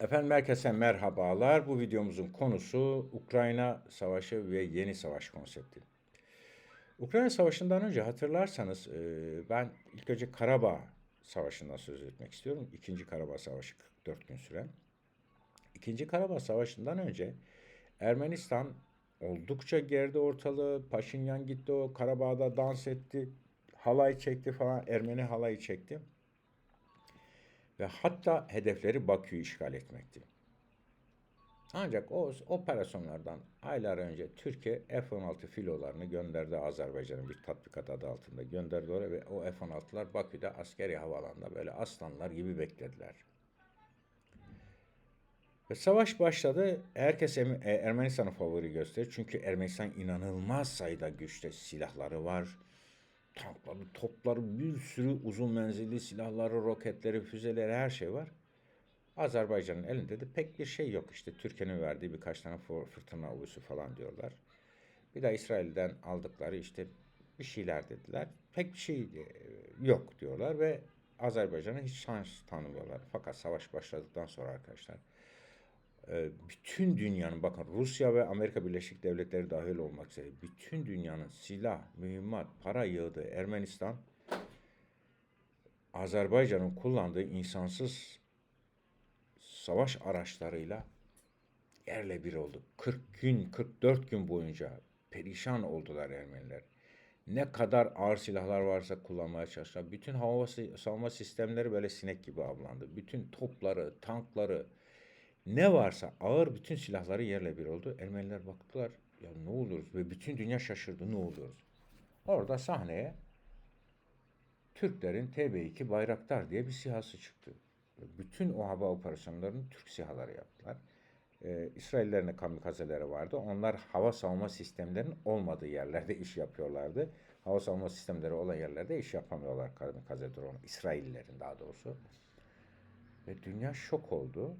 Efendim herkese merhabalar. Bu videomuzun konusu Ukrayna Savaşı ve yeni savaş konsepti. Ukrayna Savaşı'ndan önce hatırlarsanız e, ben ilk önce Karabağ Savaşı'ndan söz etmek istiyorum. İkinci Karabağ Savaşı 44 gün süren. İkinci Karabağ Savaşı'ndan önce Ermenistan oldukça geride ortalığı. Paşinyan gitti o Karabağ'da dans etti. Halay çekti falan. Ermeni halayı çekti. Ve hatta hedefleri Bakü'yü işgal etmekti. Ancak o operasyonlardan aylar önce Türkiye F-16 filolarını gönderdi Azerbaycan'ın bir tatbikat adı altında gönderdi oraya ve o F-16'lar Bakü'de askeri havalanında böyle aslanlar gibi beklediler. Ve savaş başladı. Herkes e, Ermenistan'ı favori gösterdi. Çünkü Ermenistan inanılmaz sayıda güçte silahları var. Tankları, topları, bir sürü uzun menzilli silahları, roketleri, füzeleri her şey var. Azerbaycan'ın elinde de pek bir şey yok. İşte Türkiye'nin verdiği birkaç tane fır- fırtına ulusu falan diyorlar. Bir de İsrail'den aldıkları işte bir şeyler dediler. Pek bir şey e, yok diyorlar ve Azerbaycan'a hiç şans tanımıyorlar. Fakat savaş başladıktan sonra arkadaşlar bütün dünyanın bakın Rusya ve Amerika Birleşik Devletleri dahil olmak üzere bütün dünyanın silah, mühimmat, para yığdığı Ermenistan Azerbaycan'ın kullandığı insansız savaş araçlarıyla yerle bir oldu. 40 gün, 44 gün boyunca perişan oldular Ermeniler. Ne kadar ağır silahlar varsa kullanmaya çalıştılar. Bütün hava savunma sistemleri böyle sinek gibi avlandı. Bütün topları, tankları, ne varsa ağır bütün silahları yerle bir oldu. Ermeniler baktılar ya ne oluyoruz ve bütün dünya şaşırdı ne oluyoruz. Orada sahneye Türklerin TB2 Bayraktar diye bir sihası çıktı. Bütün o hava operasyonlarını Türk sihaları yaptılar. Ee, İsraillerin kamikazeleri vardı. Onlar hava savunma sistemlerinin olmadığı yerlerde iş yapıyorlardı. Hava savunma sistemleri olan yerlerde iş yapamıyorlar kamikaze drone. İsraillerin daha doğrusu. Ve dünya şok oldu.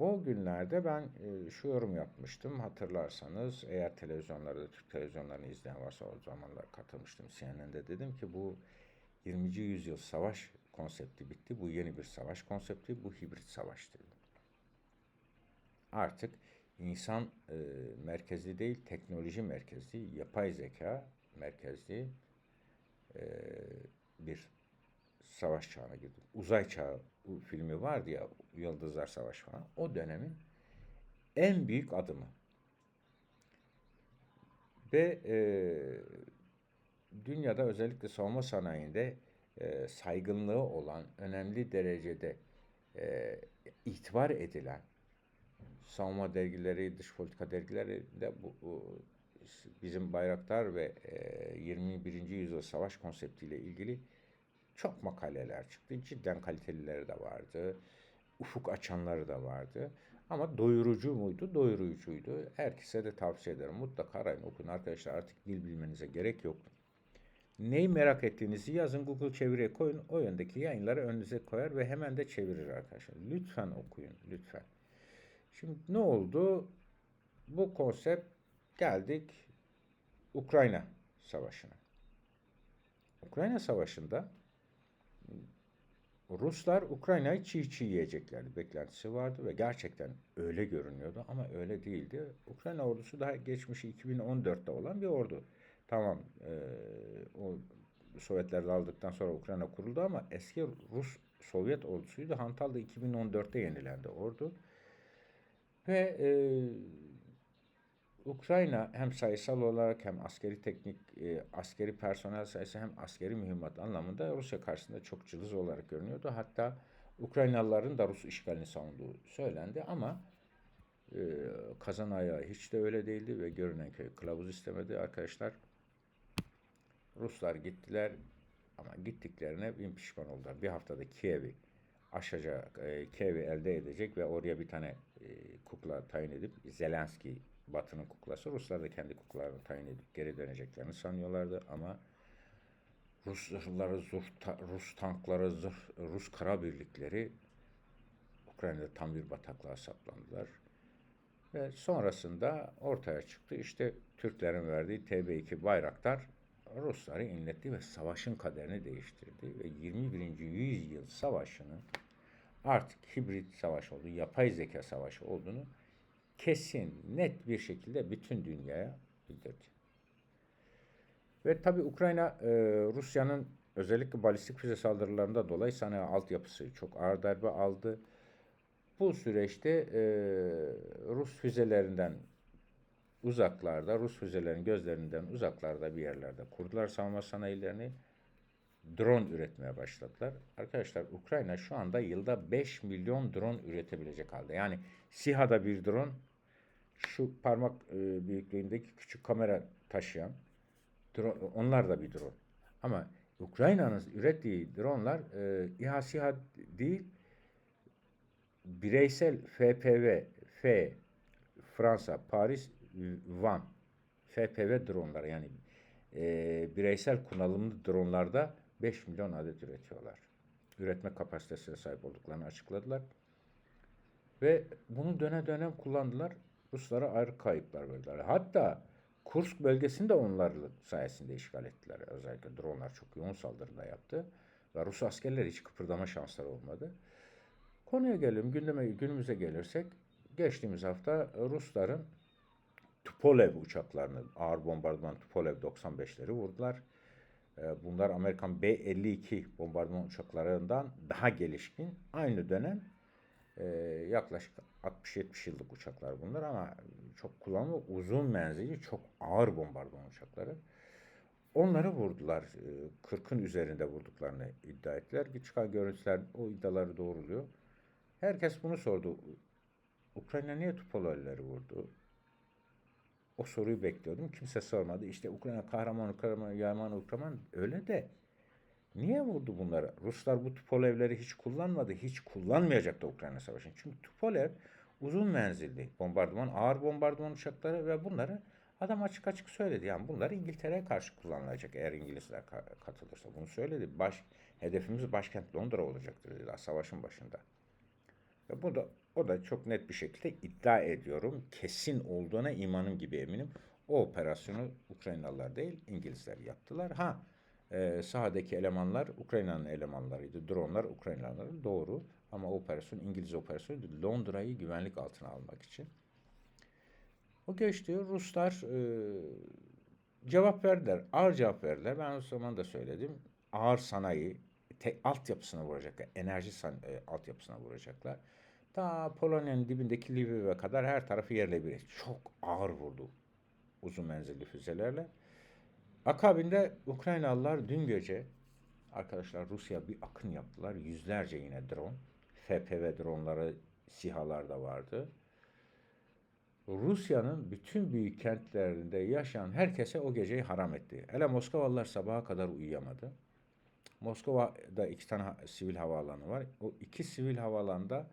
O günlerde ben e, şu yorum yapmıştım hatırlarsanız eğer televizyonlarda Türk televizyonlarını izleyen varsa o zamanlar katılmıştım CNN'de dedim ki bu 20. yüzyıl savaş konsepti bitti bu yeni bir savaş konsepti bu hibrit savaş dedim. Artık insan e, merkezli değil teknoloji merkezli yapay zeka merkezli e, bir savaş çağına girdik. Uzay çağı filmi vardı ya Yıldızlar Savaşı falan. O dönemin en büyük adımı. Ve e, dünyada özellikle savunma sanayinde e, saygınlığı olan önemli derecede e, itibar edilen savunma dergileri, dış politika dergileri de bu, bu bizim Bayraktar ve e, 21. yüzyıl savaş konseptiyle ilgili çok makaleler çıktı. Cidden kalitelileri de vardı. Ufuk açanları da vardı. Ama doyurucu muydu? Doyurucuydu. Herkese de tavsiye ederim. Mutlaka arayın, okuyun arkadaşlar. Artık dil bilmenize gerek yok. Neyi merak ettiğinizi yazın Google çeviriye koyun. O yöndeki yayınları önünüze koyar ve hemen de çevirir arkadaşlar. Lütfen okuyun, lütfen. Şimdi ne oldu? Bu konsept geldik Ukrayna Savaşı'na. Ukrayna Savaşı'nda Ruslar Ukrayna'yı çiğ çiğ yiyeceklerdi beklentisi vardı ve gerçekten öyle görünüyordu ama öyle değildi. Ukrayna ordusu daha geçmişi 2014'te olan bir ordu. Tamam e, o Sovyetler aldıktan sonra Ukrayna kuruldu ama eski Rus Sovyet ordusuydu. Hantal'da 2014'te yenilendi ordu. Ve e, Ukrayna hem sayısal olarak hem askeri teknik, e, askeri personel sayısı hem askeri mühimmat anlamında Rusya karşısında çok cılız olarak görünüyordu. Hatta Ukraynalıların da Rus işgalini savunduğu söylendi ama e, kazan ayağı hiç de öyle değildi ve görünen köy kılavuz istemedi arkadaşlar. Ruslar gittiler ama gittiklerine bin pişman oldular. Bir haftada Kiev'i aşacak, e, Kiev'i elde edecek ve oraya bir tane e, kukla tayin edip Zelenski Batı'nın kuklası. Ruslar da kendi kuklalarını tayin edip geri döneceklerini sanıyorlardı ama Rus zırhları, Rus, Rus tankları, Rus kara birlikleri Ukrayna'da tam bir bataklığa saplandılar. Ve sonrasında ortaya çıktı işte Türklerin verdiği TB2 Bayraktar Rusları inletti ve savaşın kaderini değiştirdi. Ve 21. yüzyıl savaşının artık hibrit savaş olduğu, yapay zeka savaşı olduğunu kesin, net bir şekilde bütün dünyaya bildirdi. Ve tabii Ukrayna e, Rusya'nın özellikle balistik füze saldırılarında dolayı sanayi altyapısı çok ağır darbe aldı. Bu süreçte e, Rus füzelerinden uzaklarda, Rus füzelerin gözlerinden uzaklarda bir yerlerde kurdular savunma sanayilerini. Drone üretmeye başladılar. Arkadaşlar Ukrayna şu anda yılda 5 milyon drone üretebilecek halde. Yani SİHA'da bir drone, şu parmak e, büyüklüğündeki küçük kamera taşıyan drone, onlar da bir drone. Ama Ukrayna'nın ürettiği dronlar e, İHA SİHA değil, bireysel FPV, F, Fransa, Paris, Van, FPV dronlar yani e, bireysel kullanımlı dronlarda 5 milyon adet üretiyorlar. Üretme kapasitesine sahip olduklarını açıkladılar. Ve bunu dönem dönem kullandılar. Ruslara ayrı kayıplar verdiler. Hatta Kursk bölgesini de onlar sayesinde işgal ettiler. Özellikle dronlar çok yoğun saldırıda yaptı. Ve Rus askerler hiç kıpırdama şansları olmadı. Konuya gelelim, gündeme, günümüze gelirsek, geçtiğimiz hafta Rusların Tupolev uçaklarını, ağır bombardıman Tupolev 95'leri vurdular. Ee, bunlar Amerikan B-52 bombardıman uçaklarından daha gelişkin. Aynı dönem e, yaklaşık 60-70 yıllık uçaklar bunlar ama çok kullanımlı, uzun menzilli, çok ağır bombardıman uçakları. Onları vurdular. 40'ın e, üzerinde vurduklarını iddia ettiler. Çıkan görüntüler o iddiaları doğruluyor. Herkes bunu sordu. Ukrayna niye Tupolevleri vurdu? O soruyu bekliyordum. Kimse sormadı. İşte Ukrayna kahraman, kahraman, Yaman, Ukrayna öyle de niye vurdu bunları? Ruslar bu Tupolevleri hiç kullanmadı. Hiç kullanmayacak da Ukrayna Savaşı'nın. Çünkü Tupolev uzun menzilli bombardıman, ağır bombardıman uçakları ve bunları adam açık açık söyledi. Yani bunlar İngiltere'ye karşı kullanılacak eğer İngilizler katılırsa. Bunu söyledi. Baş, hedefimiz başkent Londra olacaktır dedi savaşın başında. Ve bu da o da çok net bir şekilde iddia ediyorum. Kesin olduğuna imanım gibi eminim. O operasyonu Ukraynalılar değil İngilizler yaptılar. Ha e, sahadaki elemanlar Ukrayna'nın elemanlarıydı. Dronlar Ukraynalıların doğru. Ama operasyon İngiliz operasyonu Londra'yı güvenlik altına almak için. O geçti. Ruslar e, cevap verdiler. Ağır cevap verdiler. Ben o zaman da söyledim. Ağır sanayi, te, altyapısına vuracaklar. Enerji san, e, altyapısına vuracaklar. Ta Polonya'nın dibindeki Lviv'e kadar her tarafı yerle bir Çok ağır vurdu uzun menzilli füzelerle. Akabinde Ukraynalılar dün gece arkadaşlar Rusya bir akın yaptılar. Yüzlerce yine drone. FPV dronları, SİHA'lar da vardı. Rusya'nın bütün büyük kentlerinde yaşayan herkese o geceyi haram etti. Hele Moskovalılar sabaha kadar uyuyamadı. Moskova'da iki tane sivil havaalanı var. O iki sivil havaalanında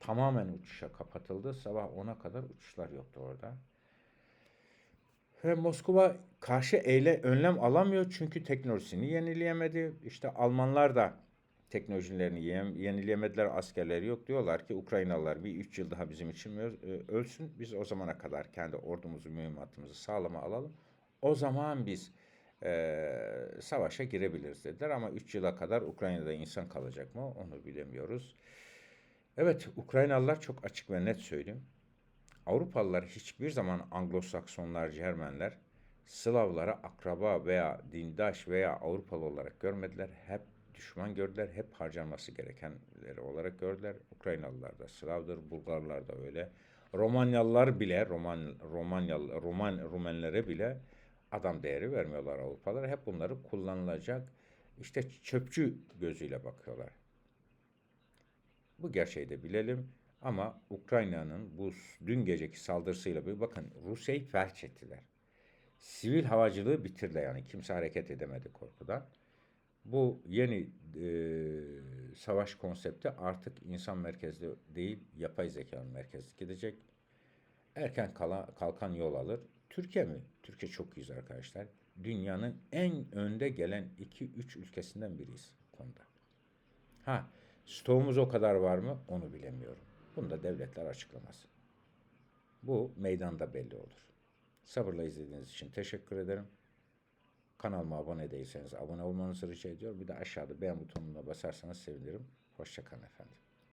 tamamen uçuşa kapatıldı. Sabah 10'a kadar uçuşlar yoktu orada. Ve Moskova karşı eyle önlem alamıyor çünkü teknolojisini yenileyemedi. İşte Almanlar da teknolojilerini yenileyemediler, askerleri yok. Diyorlar ki Ukraynalılar bir üç yıl daha bizim için ölsün. Biz o zamana kadar kendi ordumuzu, mühimmatımızı sağlama alalım. O zaman biz e, savaşa girebiliriz dediler. Ama üç yıla kadar Ukrayna'da insan kalacak mı onu bilemiyoruz. Evet, Ukraynalılar çok açık ve net söyleyeyim. Avrupalılar hiçbir zaman Anglo-Saksonlar, Cermenler, Slavlara akraba veya dindaş veya Avrupalı olarak görmediler. Hep düşman gördüler, hep harcanması gerekenleri olarak gördüler. Ukraynalılar da Slavdır, Bulgarlar da öyle. Romanyalılar bile, Roman, Romanyalı, Roman, Rumenlere bile adam değeri vermiyorlar Avrupalılar. Hep bunları kullanılacak işte çöpçü gözüyle bakıyorlar. Bu gerçeği de bilelim. Ama Ukrayna'nın bu dün geceki saldırısıyla bir bakın Rusya'yı felç ettiler. Sivil havacılığı bitirdiler yani kimse hareket edemedi korkudan. Bu yeni e, savaş konsepti artık insan merkezli değil yapay zeka merkezli gidecek. Erken kala, kalkan yol alır. Türkiye mi? Türkiye çok iyiyiz arkadaşlar. Dünyanın en önde gelen 2-3 ülkesinden biriyiz konuda. Ha Stoğumuz o kadar var mı onu bilemiyorum. Bunu da devletler açıklamaz. Bu meydanda belli olur. Sabırla izlediğiniz için teşekkür ederim. Kanalıma abone değilseniz abone olmanızı rica ediyorum. Bir de aşağıda beğen butonuna basarsanız sevinirim. Hoşçakalın efendim.